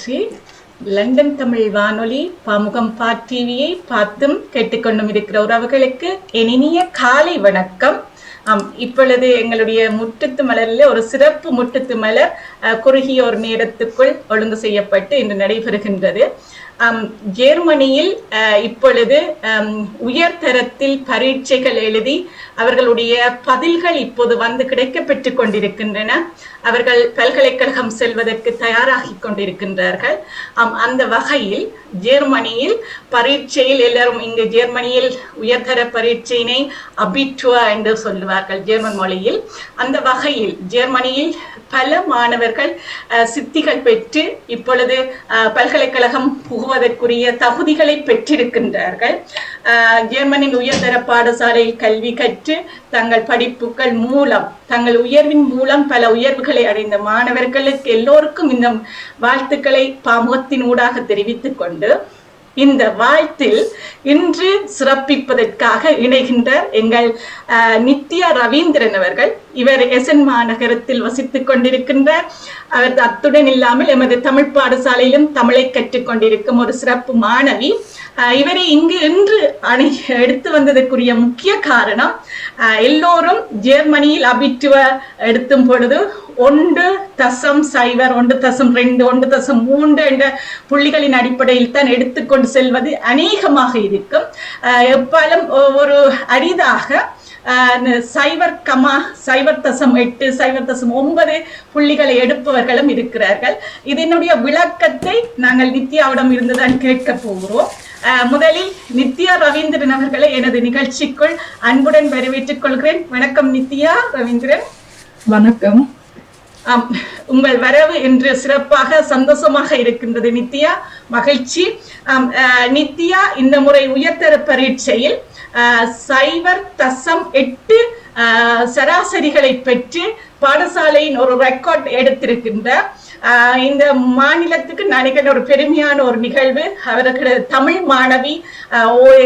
நன்றி லண்டன் தமிழ் வானொலி பாமுகம் பா டிவியை பார்த்தும் கேட்டுக்கொண்டும் இருக்கிற உறவுகளுக்கு இனிய காலை வணக்கம். ஆம் இப்பொழுது எங்களுடைய முட்டுத்து மலரில் ஒரு சிறப்பு முட்டுத்து மலர் குறுகிய ஒரு நேரத்துக்குள் ஒழுங்கு செய்யப்பட்டு இன்று நடைபெறுகின்றது. ஜெர்மனியில் இப்பொழுது உயர்தரத்தில் பரீட்சைகள் எழுதி அவர்களுடைய பதில்கள் இப்போது வந்து கிடைக்கப்பெற்றுக் கொண்டிருக்கின்றன. அவர்கள் பல்கலைக்கழகம் செல்வதற்கு தயாராகி கொண்டிருக்கின்றார்கள். அந்த வகையில் ஜெர்மனியில் பரீட்சையில் எல்லாரும் இங்கு ஜெர்மனியில் உயர்தர பரீட்சையினை அபிட்வா என்று சொல்லுவார்கள் ஜெர்மன் மொழியில். அந்த வகையில் ஜெர்மனியில் பல மாணவர்கள் சித்திகள் பெற்று இப்பொழுது பல்கலைக்கழகம் பல்கலைக்கழகம் புகுவதற்குரிய தகுதிகளை பெற்றிருக்கின்றார்கள். ஜெர்மனின் உயர்தர பாடசாலையில் கல்வி கற்று தங்கள் படிப்புகள் மூலம் தங்கள் உயர்வின் மூலம் பல உயர்வுகளை அடைந்த மாணவர்களுக்கு எல்லோருக்கும் இந்த வாழ்த்துக்களை பாமுகத்தின் ஊடாக தெரிவித்துக் கொண்டு இந்த வாழ்த்தில் இன்று சிறப்பிப்பதற்காக இணைகின்றார் எங்கள் நித்யா ரவீந்திரன் அவர்கள். இவர் எசன் மாநகரத்தில் வசித்துக் கொண்டிருக்கின்றார். அவர் அத்துடன் இல்லாமல் எமது தமிழ் பாடசாலையிலும் தமிழை கற்றுக்கொண்டிருக்கும் ஒரு சிறப்பு மாணவி. இவரை இங்கு இன்று அணி எடுத்து வந்ததற்குரிய முக்கிய காரணம் எல்லோரும் ஜெர்மனியில் அபிட்டுவ எடுத்தும் பொழுது ஒன்று தசம் சைவர் ஒன்று தசம் ரெண்டு ஒன்று தசம் மூன்று என்ற புள்ளிகளின் அடிப்படையில் தான் எடுத்துக்கொண்டு செல்வது அநேகமாக இருக்கும். எப்பாலும் ஒரு அரிதாக சைவர் கமா சைவர் தசம் எட்டு சைவர் தசம் ஒன்பது புள்ளிகளை எடுப்பவர்களும் இருக்கிறார்கள். இதனுடைய விளக்கத்தை நாங்கள் நித்யாவிடம் இருந்துதான் கேட்க போகிறோம். முதலில் நித்யா ரவீந்திரன் அவர்களை எனது நிகழ்ச்சிக்குள் அன்புடன் வரவேற்றுக் கொள்கிறேன். வணக்கம் நித்யா ரவீந்திரன். வணக்கம். உங்கள் வரவு இன்று சிறப்பாக சந்தோஷமாக இருக்கின்றது நித்யா. மகிழ்ச்சி. அஹ், நித்யா இந்த முறை உயர்தர பரீட்சையில் சைவர் தசம் எட்டு சராசரிகளை பெற்று பாடசாலையின் ஒரு ரெக்கார்ட் எடுத்திருக்கின்ற இந்த மாநிலத்துக்கு நினைக்கிற ஒரு பெருமையான ஒரு நிகழ்வு அவர்கள் தமிழ் மாணவி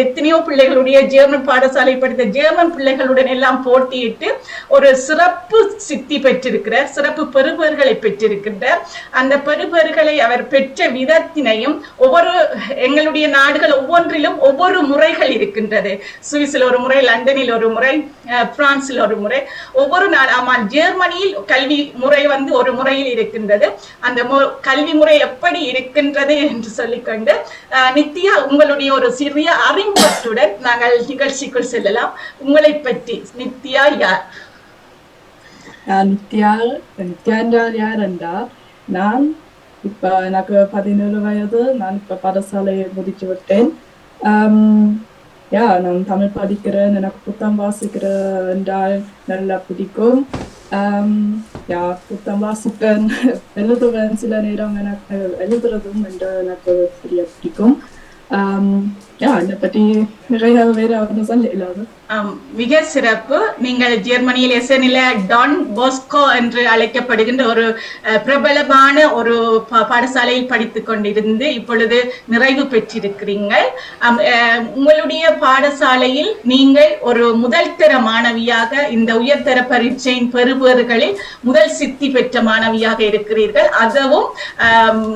எத்தனையோ பிள்ளைகளுடைய ஜெர்மன் பாடசாலை படித்த ஜெர்மன் பிள்ளைகளுடன் எல்லாம் போட்டியிட்டு ஒரு சிறப்பு சித்தி பெற்றிருக்கிற சிறப்பு பெறுபர்களை பெற்றிருக்கின்ற அந்த பெறுபர்களை அவர் பெற்ற விதத்தினையும் ஒவ்வொரு எங்களுடைய நாடுகள் ஒவ்வொன்றிலும் ஒவ்வொரு முறைகள் இருக்கின்றது. சுவிஸில் ஒரு முறை லண்டனில் ஒரு முறை அஹ், பிரான்சில் ஒரு முறை. ஒவ்வொரு நாள் ஆமாம் ஜெர்மனியில் கல்வி முறை வந்து ஒரு முறையில் இருக்கின்றது. அந்த மு- கல்வி முறை எப்படி இருக்கின்றது என்று சொல்லிக்கொண்டு அஹ், நித்யா உங்களுடைய ஒரு சிறிய அறிமுகத்துடன் நாங்கள் நிகழ்ச்சிக்குள் செல்லலாம். உங்களை பற்றி நித்யா யார்? நான் நித்யா நித்யா என்றால் யார் என்றால் நான் இப்ப எனக்கு பதினேழு வயது நான் இப்ப பாடசாலையை முடிச்சு விட்டேன். யா நான் தமிழ் படிக்கிறேன் எனக்கு புத்தகம் வாசிக்கிறேன் என்றால் நல்லா பிடிக்கும். ஆம், யா புத்தகம் வாசிப்பேன் எழுதுவேன் சில நேரம் எனக்கு எழுதுறதும் என்று எனக்கு சரியா பிடிக்கும் ஆம், யா மிக சிறப்பு. நீங்கள் ஜெர்மனியில் எசனில டான் போஸ்கோ என்று அழைக்கப்படுகின்ற ஒரு பிரபலமான ஒரு பாடசாலையில் படித்துக் கொண்டிருந்து இப்பொழுது நிறைவு பெற்றிருக்கிறீர்கள். உங்களுடைய பாடசாலையில் நீங்கள் ஒரு முதல் தர மாணவியாக இந்த உயர்தர பரீட்சையின் பெறுபவர்களில் முதல் சித்தி பெற்ற மாணவியாக இருக்கிறீர்கள். அதுவும்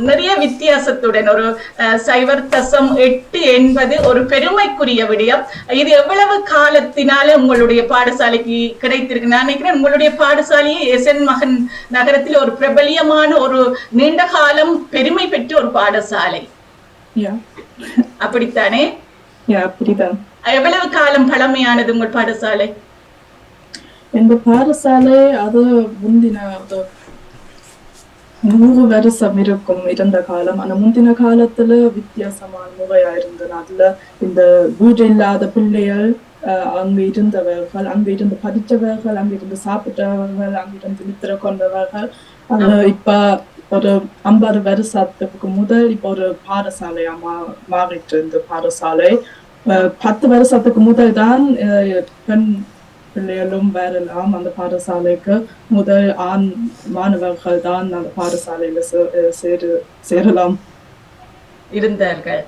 நிறைய வித்தியாசத்துடன். ஒரு அஹ், சைவர் தசம் எட்டு என்பது ஒரு பெருமைக்குரிய விடயம். இது எவ்வளவு காலத்தினால உங்களுடைய பாடசாலைக்கு கிடைத்திருக்கு? நான் நினைக்கிறேன் உங்களுடைய பாடசாலையே மகன் நகரத்தில் ஒரு பிரபலியமான ஒரு நீண்ட காலம் பெருமை பெற்ற ஒரு பாடசாலை. அப்படித்தானே? அப்படிதான். எவ்வளவு காலம் பழமையானது உங்கள் பாடசாலை? எங்க பாடசாலை அது முந்தின நூறு வருஷம் இருக்கும் இருந்த காலம் ஆனா முந்தின காலத்துல வித்தியாசமான முறையா இருந்தது அதுல இந்த வீடு இல்லாத பிள்ளைகள் அங்க இருந்தவர்கள் அங்க இருந்து படித்தவர்கள் அங்க இருந்து சாப்பிட்டவர்கள் அங்க இருந்து நித்திர கொண்டவர்கள் இப்ப ஒரு ஐம்பது வருஷத்துக்கு முதல் இப்ப ஒரு பாடசாலையா மா மாறிட்டு இந்த பாடசாலை பத்து வருஷத்துக்கு முதல் தான் பெண் பிள்ளைகளும் வரலாம் அந்த பாடசாலைக்கு. முதல் ஆண் மாணவர்கள் தான் அந்த பாடசாலையில சேரு சேரலாம். இருந்தார்கள்.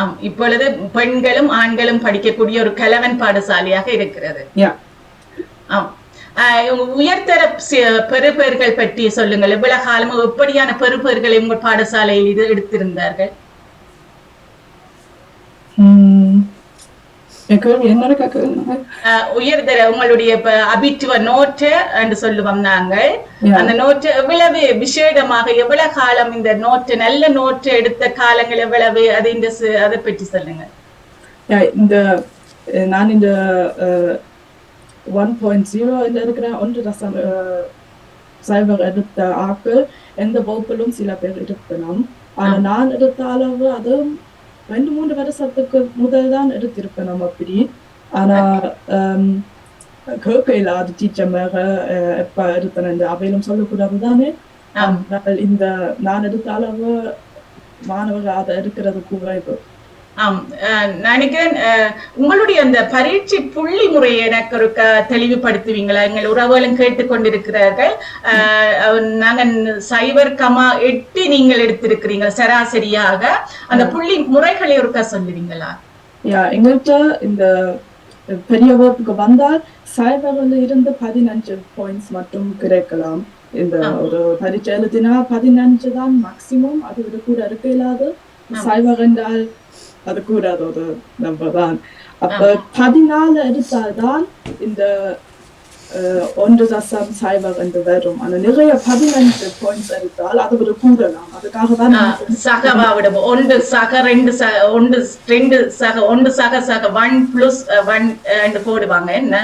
ஆம் இப்பொழுது பெண்களும் ஆண்களும் படிக்கக்கூடிய ஒரு கலவன் பாடசாலையாக இருக்கிறது. ஆம். உயர்தர பெறுபேறுகள் பற்றி சொல்லுங்கள். இவ்வளவு காலமும் எப்படியான பெறுபேறுகளை உங்கள் பாடசாலையில் இது எடுத்திருந்தார்கள்? உயர்தர உங்களுடைய அபித்துவ நோட்டு என்று சொல்லுவோம் நாங்கள். அந்த நோட்டு எவ்வளவு விசேடமாக எவ்வளவு காலம் இந்த நோட்டு நல்ல நோட்டு எடுத்த காலங்கள் எவ்வளவு? அது இந்த அதை பற்றி சொல்லுங்க இந்த நான் இந்த ஒன் பாயிண்ட் ஜீரோ இருக்கிறேன் ஒன்று அஹ், சைபர் எடுத்த ஆக்கள் எந்த வகுப்பிலும் சில பேர் இருக்கலாம் ஆனா நான் எடுத்த அளவு அதுவும் ரெண்டு மூன்று வருஷத்துக்கு முதல் தான் எடுத்திருக்கணும் அப்படி ஆனா கேட்க இல்லாத அஹ், எப்ப எடுத்தேன் அவையிலும் சொல்லக்கூடாது தானே? இந்த நான் எடுத்த அளவு மாணவர்கள் அதை எடுக்கிறது குறைவு ஆம் அஹ் நான் நினைக்கிறேன் உங்களுடைய அந்த பரீட்சை புள்ளி முறையை எனக்கு ஒரு தெளிவுபடுத்துவீங்களா? எங்கள் உறவுகளும் கேட்டுக்கொண்டிருக்கிறார்கள். நாங்கள் சைபர் கமா எட்டு நீங்கள் எடுத்திருக்கிறீங்க சராசரியாக. அந்த புள்ளி முறைகளை ஒருக்கா சொல்லுவீங்களா? Ja, எங்கள்கிட்ட இந்த பெரிய வகுப்புக்கு வந்தால் சைபர்ல இருந்து பதினஞ்சு பாயிண்ட்ஸ் மட்டும் கிடைக்கலாம். இந்த ஒரு பரீட்சை எழுதினா பதினஞ்சு தான் மேக்சிமம் அது விட கூட இருக்க இல்லாது சைபர் என்றால் அது கூட ஒரு நம்பர் தான் அப்ப பதினாலு எடுத்தால் தான் இந்த ஒன்று தசம் சைபர் என்று வரும். ஆனா நிறைய பதினஞ்சு பாயிண்ட்ஸ் எடுத்தால் அது விட கூடலாம் அதுக்காக தான் சகவா விடுவோம் ஒன்று சக ரெண்டு சக ஒன்று ரெண்டு சக ஒன்று சக சக ஒன் பிளஸ் ஒன் என்று போடுவாங்க. என்ன?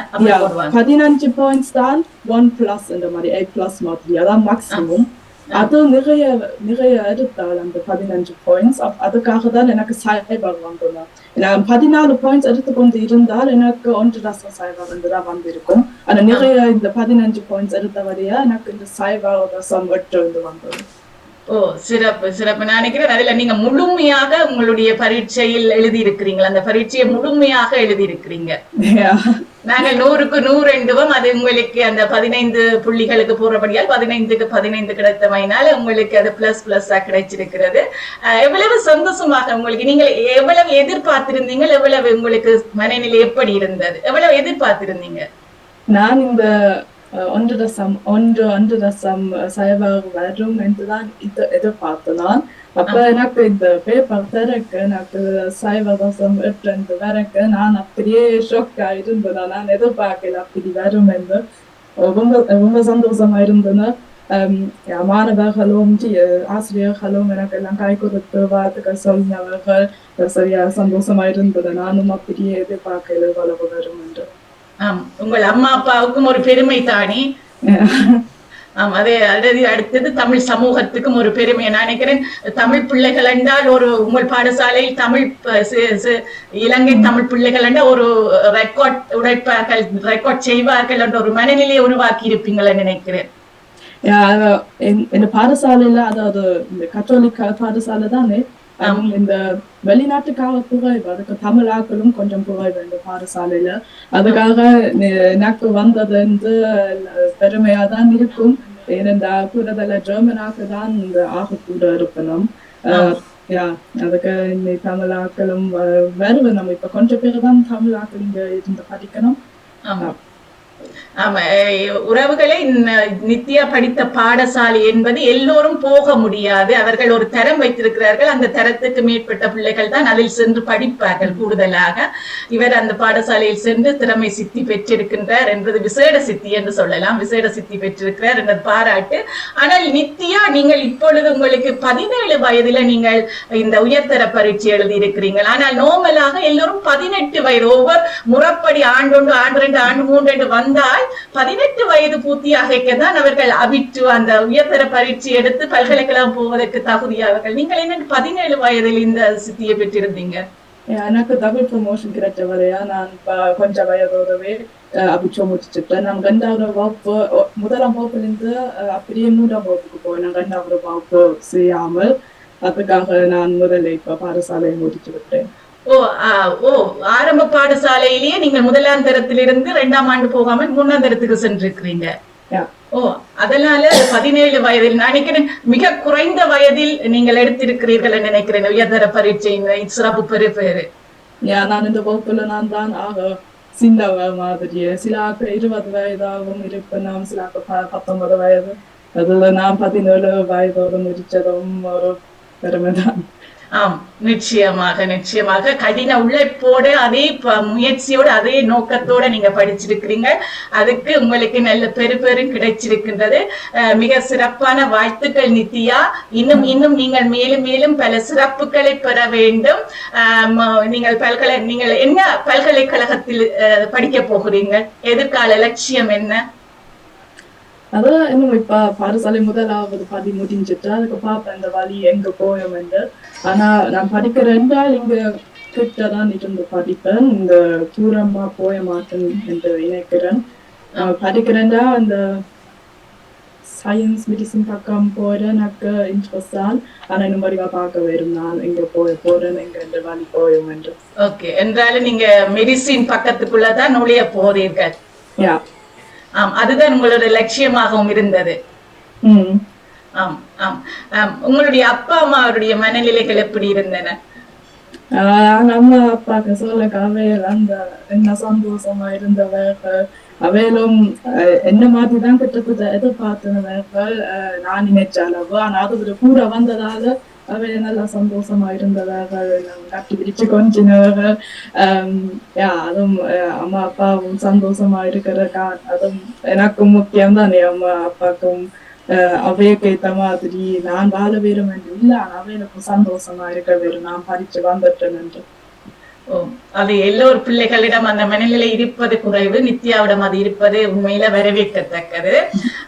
பதினஞ்சு பாயிண்ட்ஸ் தான் ஒன் பிளஸ் இந்த மாதிரி எயிட் பிளஸ் மாதிரி. அதான் மேக்ஸிமம் அது நிறைய நிறைய எடுத்தால் அந்த பதினஞ்சு பாயிண்ட்ஸ் அதுக்காக தான் எனக்கு சைபர் வந்தது நான் பதினாலு பாயிண்ட்ஸ் எடுத்துக்கொண்டு இருந்தால் எனக்கு ஒன்று தசம் சைபர் என்று தான் வந்திருக்கும் ஆனா நிறைய இந்த பதினஞ்சு பாயிண்ட்ஸ் எடுத்தவரையா எனக்கு இந்த சைபர் தசம் எட்டு வந்து வந்தது ஓ சிறப்பு சிறப்பு. நான் நினைக்கிறேன் அதுல நீங்க முழுமையாக உங்களுடைய பரீட்சையில் எழுதி இருக்கிறீங்களா அந்த பரீட்சையை முழுமையாக எழுதி இருக்கிறீங்க. நாங்கள் நூறுக்கு நூறு என்றுவோம் அது உங்களுக்கு அந்த பதினைந்து புள்ளிகளுக்கு போறபடியால் பதினைந்துக்கு பதினைந்து கிடைத்தமையினால உங்களுக்கு அது பிளஸ் பிளஸ்ஸா கிடைச்சிருக்கிறது. எவ்வளவு சந்தோஷமாக உங்களுக்கு நீங்கள் எவ்வளவு எதிர்பார்த்திருந்தீங்க எவ்வளவு உங்களுக்கு மனநிலை எப்படி இருந்தது? எவ்வளவு எதிர்பார்த்திருந்தீங்க? நான் இந்த ஒன்று தசம் ஒன்று ஒன்று தசம் சைபர் வரும் என்றுதான் நான் அப்ப இந்த பேப்பர் திறக்க எனக்கு சைபர் தசம் எட்டு வரக்க நான் அப்படியே ஷோக்கா இருந்தேன் நான் எதிர்பார்க்கல அப்படி வரும் என்று ரொம்ப ரொம்ப சந்தோஷமா இருந்தேன். மாணவர்களும் ஆசிரியர்களும் எனக்கு எல்லாம் கை கொடுத்து வாழ்த்துக்கள் சொன்னவர்கள். சரியா சந்தோஷமா இருந்தது நானும் அப்படியே எதிர்பார்க்கல இவ்வளவு வரும் என்று ஆம் உங்கள் அம்மா அப்பாவுக்கும் ஒரு பெருமை தானே? அதே அல்லது அடுத்தது தமிழ் சமூகத்துக்கும் ஒரு பெருமை நான் நினைக்கிறேன். தமிழ் பிள்ளைகள் என்றால் ஒரு உங்கள் பாடசாலையில் தமிழ் இலங்கை தமிழ் பிள்ளைகள் என்றால் ஒரு ரெக்கார்ட் உடைப்பார்கள் ரெக்கார்ட் செய்வார்கள் என்ற ஒரு மனநிலையை உருவாக்கி இருப்பீங்களா நினைக்கிறேன். der பாடசாலையில அதாவது இந்த கத்தோலிக்க பாடசாலை தானே இந்த வெளிநாட்டுக்காக குறைவு அதுக்கு தமிழ் ஆக்களும் கொஞ்சம் குறைவு இந்த பாடசாலையில. அதுக்காக எனக்கு வந்தது வந்து பெருமையா தான் இருக்கும். ஏனென்றா கூடுதல ஜெர்மன் ஆக்கு தான் இந்த ஆக கூட இருக்கணும் யா அதுக்கு இந்த தமிழ் ஆக்களும் வ- வருவேன் நம்ம இப்ப கொஞ்சம் பேர் தான் தமிழ் ஆக்கள் இங்க இருந்து படிக்கணும். உறவுகளை நித்யா படித்த பாடசாலை என்பது எல்லோரும் போக முடியாது. அவர்கள் ஒரு தரம் வைத்திருக்கிறார்கள். அந்த தரத்துக்கு மேற்பட்ட பிள்ளைகள் தான் அதில் சென்று படிப்பார்கள் கூடுதலாக. இவர் அந்த பாடசாலையில் சென்று திறமை சித்தி பெற்றிருக்கின்றார் என்பது விசேட சித்தி என்று சொல்லலாம். விசேட சித்தி பெற்றிருக்கிறார் என்பது பாராட்டு. ஆனால் நித்யா நீங்கள் இப்பொழுது உங்களுக்கு பதினேழு வயதுல நீங்கள் இந்த உயர்தர பரீட்சை எழுதி இருக்கிறீர்கள் ஆனால் நோமலாக எல்லோரும் பதினெட்டு வயது. ஒவ்வொரு முறப்படி ஆண்டு ஒன்று ஆண்டு ரெண்டு ஆண்டு மூன்று ரெண்டு வந்த வந்தால் பதினெட்டு வயது பூர்த்தியாக தான் அவர்கள் அபிட்டு அந்த உயர்தர பரீட்சை எடுத்து பல்கலைக்கழகம் போவதற்கு தகுதியானவர்கள். நீங்கள் என்ன பதினேழு வயதில் இந்த சித்தியை பெற்றிருந்தீங்க? எனக்கு டபுள் ப்ரொமோஷன் கிடைச்ச வரையா நான் கொஞ்ச வயதோடவே அபிச்சோ முடிச்சுட்டேன் நான் ரெண்டாவது வகுப்பு முதலாம் வகுப்புலேருந்து அஹ், அப்படியே மூன்றாம் வகுப்புக்கு போனேன். ரெண்டாவது வகுப்பு செய்யாமல் அதுக்காக நான் முதல்ல இப்ப பாடசாலையை முடிச்சு விட்டேன். ஓ ஓ ஆரம்ப பாடசாலையிலேயே நீங்கள் முதலாம் தரத்திலிருந்து இரண்டாம் ஆண்டு போகாமல் மூணாம் தரத்துக்கு சென்றிருக்கிறீங்க. ஓ அதனால பதினேழு வயதில் நான் நினைக்கிறேன் மிக குறைந்த வயதில் நீங்கள் எடுத்திருக்கிறீர்கள் நினைக்கிறேன். உயர்தர பரீட்சை சிறப்பு பெரு பேரு நான் இந்த வகுப்புல நான் தான் ஆக சின்னவ மாதிரியே. சில ஆக்கள் இருபது வயதாகவும் இருப்பேன். நாம் சில ஆக்கள் ப- பத்தொன்பது வயது. அதுல நான் பதினேழு வயதோடு முடிச்சதும் ஒரு பெருமைதான். ஆம் நிச்சயமாக நிச்சயமாக. கடின உழைப்போடு அதே ப- முயற்சியோடு அதே நோக்கத்தோட நீங்க படிச்சிருக்கிறீங்க. அதுக்கு உங்களுக்கு நல்ல பெரு பெரும் கிடைச்சிருக்கின்றது. அஹ் மிக சிறப்பான வாழ்த்துக்கள் நித்யா. இன்னும் இன்னும் நீங்கள் மேலும் மேலும் பல சிறப்புகளை பெற வேண்டும். நீங்கள் பல்கலை நீங்கள் என்ன பல்கலைக்கழகத்தில் அஹ், படிக்க போகிறீங்க? எதிர்கால லட்சியம் என்ன? அது இன்னும் இப்ப பாடசாலை முதலாவது பதி முடிஞ்சிட்டு அதுக்கு பாப்பேன் இந்த வழி எங்க போயும் என்று. ஆனா நான் படிக்கிறேன்றால் இங்க கிட்டதான் இருந்து படிப்பேன். இந்த தூரமா போய மாட்டேன் என்று நினைக்கிறேன். நான் படிக்கிறேன்டா அந்த சயின்ஸ் மெடிசன் பக்கம் போறேன் எனக்கு இன்ட்ரெஸ்ட் தான் ஆனா இன்னும் வடிவா பார்க்க வரும் நான் எங்க போய போறேன் எங்க இந்த வழி போயும் என்று. ஓகே என்றாலும் நீங்க மெடிசின் பக்கத்துக்குள்ளதான் நுழைய போறீர்கள் யா ஆம் அதுதான் உங்களோட லட்சியமாகவும் இருந்தது. ஆம் ஆம் ஆம். உங்களுடைய அப்பா அம்மாவுடைய மனநிலைகள் எப்படி இருந்தன? ஆஹ் நம்ம அப்பாக்கு சொல்ல அவையில் அந்த என்ன சந்தோஷமா இருந்தவர்கள் அவையிலும் என்ன மாதிரி தான் கிட்டத்தட்ட எதிர்பார்த்தவர்கள் நான் நினைச்ச அளவு. ஆனா அது கூட வந்ததால அவர் நல்லா சந்தோஷமா இருந்தவர்கள் கட்டி பிடிச்சு கொஞ்சினவர்கள் ஆஹ் யா அதுவும் அம்மா அப்பாவும் சந்தோஷமா இருக்கிறதா அதுவும் எனக்கும் முக்கியம் தானே அம்மா அப்பாக்கும் அஹ் அவைக்கு ஏத்த மாதிரி நான் வாழ வேறும் என்று இல்ல அவைகளுக்கும் சந்தோஷமா இருக்க வேறு நான் படிச்சு வந்துட்டேன் என்று ஓ, அது எல்லோரு பிள்ளைகளிடம் அந்த மனநிலை இருப்பது குறைவு நித்யாவிடம் அது இருப்பது உண்மையில வரவேற்கத்தக்கது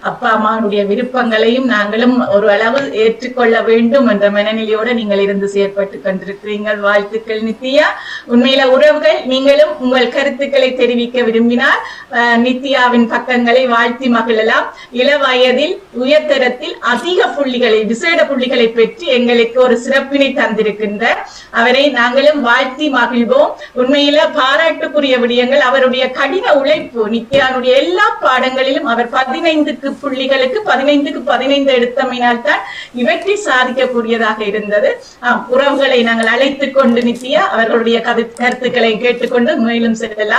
அப்பா அம்மாவுடைய விருப்பங்களையும் நாங்களும் ஒரு அளவு ஏற்றுக்கொள்ள வேண்டும் என்ற மனநிலையோட நீங்கள் இருந்து செயற்பட்டு கொண்டிருக்கிறீர்கள். வாழ்த்துக்கள் நித்யா. உண்மையில உறவுகள் நீங்களும் உங்கள் கருத்துக்களை தெரிவிக்க விரும்பினால் நித்யாவின் பக்கங்களை வாழ்த்தி மகிழலாம். இள வயதில் உயர்தரத்தில் அதிக புள்ளிகளை விசேட புள்ளிகளை பெற்று எங்களுக்கு ஒரு சிறப்பினை தந்திருக்கின்ற அவரை நாங்களும் வாழ்த்தி மகிழ்வோம். உண்மையில பாராட்டுக்குரிய விடயங்கள் அவருடைய கடின உழைப்பு நித்யானுடைய எல்லா பாடங்களிலும் அவர் பதினைந்துக்கு புள்ளிகளுக்கு பதினைந்துக்கு பதினைந்து எடுத்தமையினால் தான் இவற்றை சாதிக்கக்கூடியதாக இருந்தது. உறவுகளை நாங்கள் அழைத்துக் கொண்டு நித்யா அவர்களுடைய கருத்துக்களை கேட்டுக்கொண்டு மேலும் செல்லலாம்.